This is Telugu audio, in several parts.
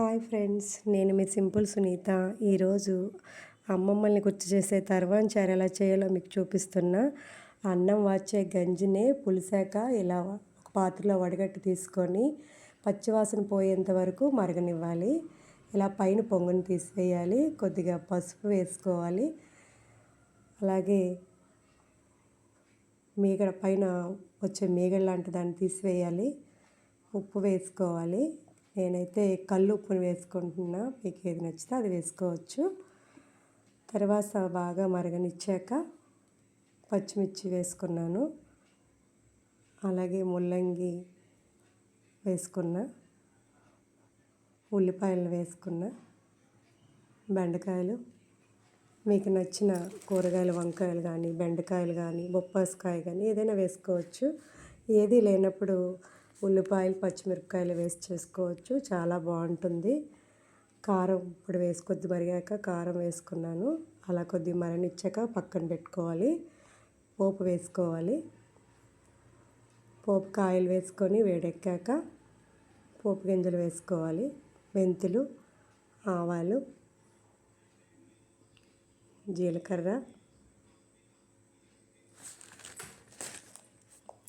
హాయ్ ఫ్రెండ్స్ నేను మీ సింపుల్ సునీత. ఈరోజు అమ్మమ్మల్ని గుర్తు చేసే తర్వాంచారు ఎలా చేయాలో మీకు చూపిస్తున్నా అన్నం వాచే గంజినే పులిసాక ఇలా ఒక పాత్రలో వడగట్టి తీసుకొని పచ్చివాసన పోయేంత వరకు మరగనివ్వాలి. ఇలా పైన పొంగుని తీసివేయాలి కొద్దిగా పసుపు వేసుకోవాలి. అలాగే మీగడ పైన వచ్చే మీగడ లాంటి దాన్ని తీసివేయాలి. ఉప్పు వేసుకోవాలి. నేనైతే కళ్ళు ఉప్పుని వేసుకుంటున్నా. మీకు ఏది నచ్చితే అది వేసుకోవచ్చు. తర్వాత బాగా మరగనిచ్చాక పచ్చిమిర్చి వేసుకున్నాను. అలాగే ముల్లంగి వేసుకున్న. ఉల్లిపాయలు వేసుకున్న. బెండకాయలు. మీకు నచ్చిన కూరగాయలు వంకాయలు కానీ బెండకాయలు కానీ బొప్పాసకాయ కానీ ఏదైనా వేసుకోవచ్చు. ఏది లేనప్పుడు ఉల్లిపాయలు పచ్చిమిరపకాయలు వేసి చేసుకోవచ్చు. చాలా బాగుంటుంది. కారం ఇప్పుడు వేసి కొద్ది మరిగాక కారం వేసుకున్నాను. అలా కొద్ది మరణించాక పక్కన పెట్టుకోవాలి. పోపు వేసుకోవాలి. పోపు కాయలు వేసుకొని వేడెక్కాక పోపు గింజలు వేసుకోవాలి. మెంతులు ఆవాలు జీలకర్ర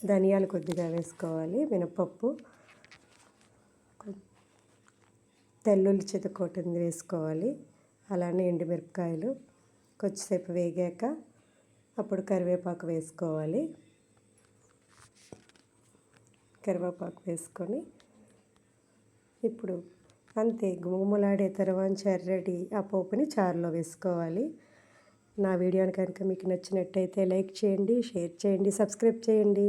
ధనియాలు కొద్దిగా వేసుకోవాలి మినపప్పు తెల్లుల్లి చితకొట్టింది వేసుకోవాలి అలానే ఎండుమిరపకాయలు కొద్దిసేపు వేగాక అప్పుడు కరివేపాకు వేసుకోవాలి. కరివేపాకు వేసుకొని ఇప్పుడు అంతే గుమగుమలాడే తర్వాత రెడీ ఆ పోపుని చారులో వేసుకోవాలి. నా వీడియోని కనుక మీకు నచ్చినట్టయితే లైక్ చేయండి షేర్ చేయండి సబ్స్క్రైబ్ చేయండి.